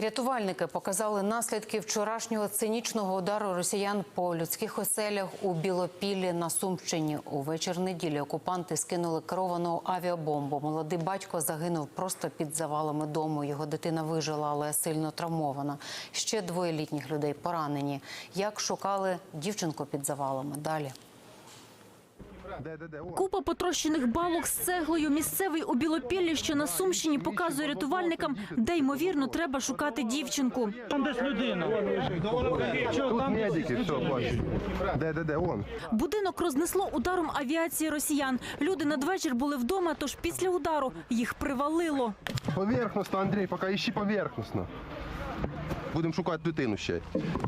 Рятувальники показали наслідки вчорашнього цинічного удару росіян по людських оселях у Білопіллі на Сумщині. У вечір неділі окупанти скинули керовану авіабомбу. Молодий батько загинув просто під завалами дому. Його дитина вижила, але сильно травмована. Ще двоє літніх людей поранені. Як шукали дівчинку під завалами? Далі. Купа потрощених балок з цеглою. Місцевий у Білопіллі, що на Сумщині, показує рятувальникам, де ймовірно треба шукати дівчинку. Там десь людина. Тут медики, все, бачу. Де, де, де, он. Будинок рознесло ударом авіації росіян. Люди надвечір були вдома, тож після удару їх привалило. Поверхностно, Андрій, поки іщи поверхностно. Будемо шукати дитину ще.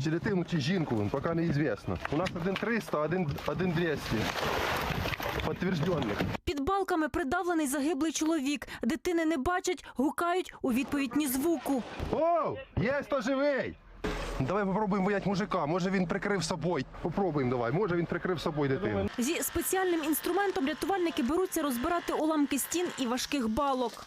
Чи дитину, чи жінку, поки неізвісно. У нас один 300, один, один 200. Підтверджених. Під балками придавлений загиблий чоловік. Дитини не бачать, гукають у відповідь ні звуку. О, є хто живий! Давай попробуємо виять мужика. Може він прикрив собою. Попробуємо давай. Може він прикрив собою дитину. Зі спеціальним інструментом рятувальники беруться розбирати уламки стін і важких балок.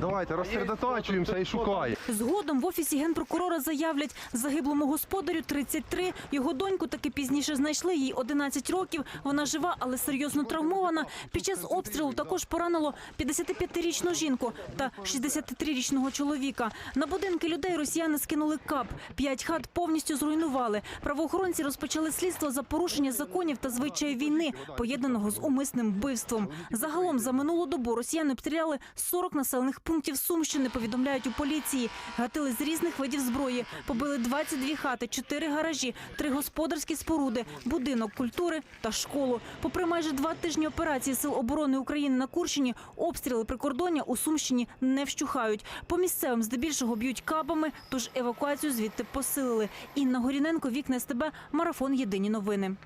Давайте розсередоточуємося і шукаємо. Згодом в офісі генпрокурора заявлять, загиблому господарю 33, його доньку таки пізніше знайшли, їй 11 років, вона жива, але серйозно травмована. Під час обстрілу також поранило 55-річну жінку та 63-річного чоловіка. На будинки людей росіяни скинули кап, п'ять хат повністю зруйнували. Правоохоронці розпочали слідство за порушення законів та звичаї війни, поєднаного з умисним вбивством. Загалом за минулу добу росіяни обстріляли 40 населених пунктів Сумщини, повідомляють у поліції. Гатили з різних видів зброї, побили 22 хати, 4 гаражі, 3 господарські споруди, будинок культури та школу. Попри майже два тижні операції Сил оборони України на Курщині, обстріли прикордоння у Сумщині не вщухають. По місцевим здебільшого б'ють кабами, тож евакуацію звідти посилили. Інна Горіненко, Вікна СТБ, Марафон Єдині новини.